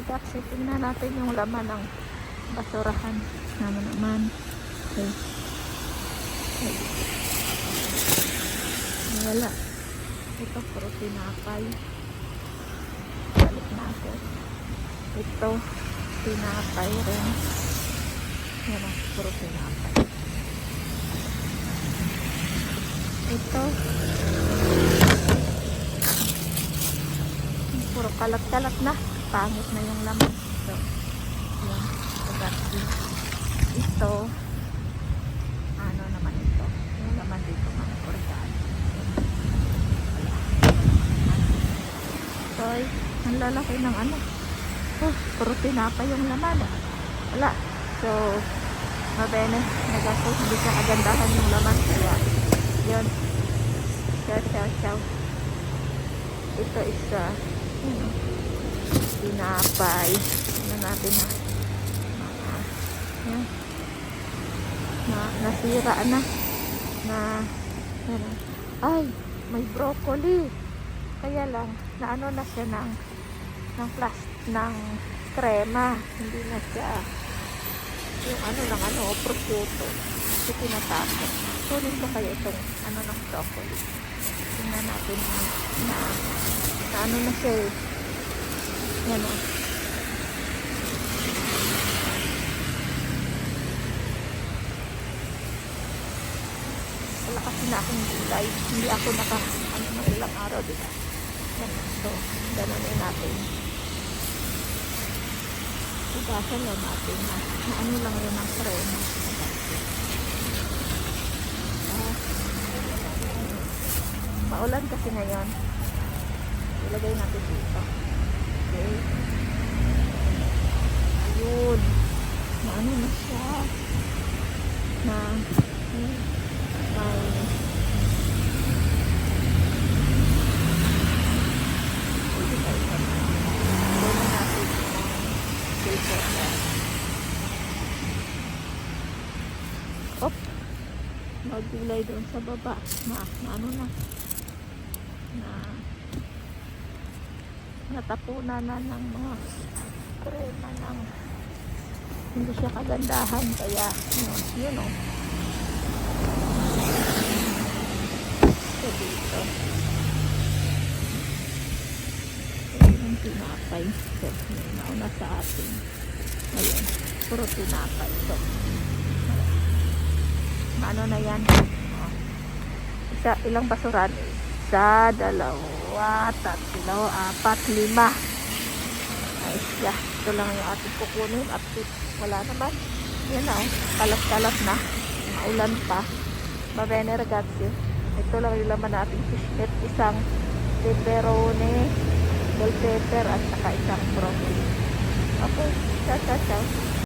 ragazzi, tingnan natin yung laman ng basurahan. Naman naman. Okay. Okay. Wala. Ito, puro tinapay. Balik natin. Ito, tinapay rin. Yan ang puro tinapay. Ito, puro kalat-kalat na. Pangit na yung laman. So, yan. Ragazzi. Ito, ano naman ito? Yung laman dito mga kurgaan. So, ay, ang lalaki ng ano. Oh, puro tinapay yung laman. Wala. So, mabene. Nagaso, hindi siya kagandahan yung laman. Kaya, yun. Ciao, ciao, ciao. Ito isa. Ano, tinapay. Ano natin ha? Yan. Na, nasira na. Na, ay, may broccoli. Kaya lang, na ano na siya ng, ng plastic, ng krema. Hindi na siya, yung ano lang, ano, prosciutto. Ito tinatapos. Kunin ko kaya itong, ano, ng broccoli. Tingnan natin na, na, na ano na siya eh. Yan o. Wala kasi na akong gulay. Hindi ako naka, ano, ng ilang araw, diba? Yan. So, gano'n natin. Ugasan lang natin na, na ano lang yun ang. Ah, maulan kasi ngayon. Ilagay natin dito. Okay. Ayun. Na ano na siya. Na, hmm, may. Op! Magulay doon sa baba. Na, na ano na. Na natapunan na ng mga krema ng hindi siya kagandahan kaya yun, yun o. So dito. Ayun ang tinapay. So, yun, nauna sa atin. Ayun, puro tinapay. So, ano na yan? Oh. Isa, ilang basuran? Isa, dalawa, tatlo, apat, lima. Ay, yeah. Ito lang yung ating kukunin at wala naman. Yan na, oh. kalat-kalat na. Maulan pa. Mabene ragazzi. Ito lang yung laman nating fishnet. Isang pepperoni, bell pepper, at saka isang broccoli. Okay, ciao, ciao, ciao.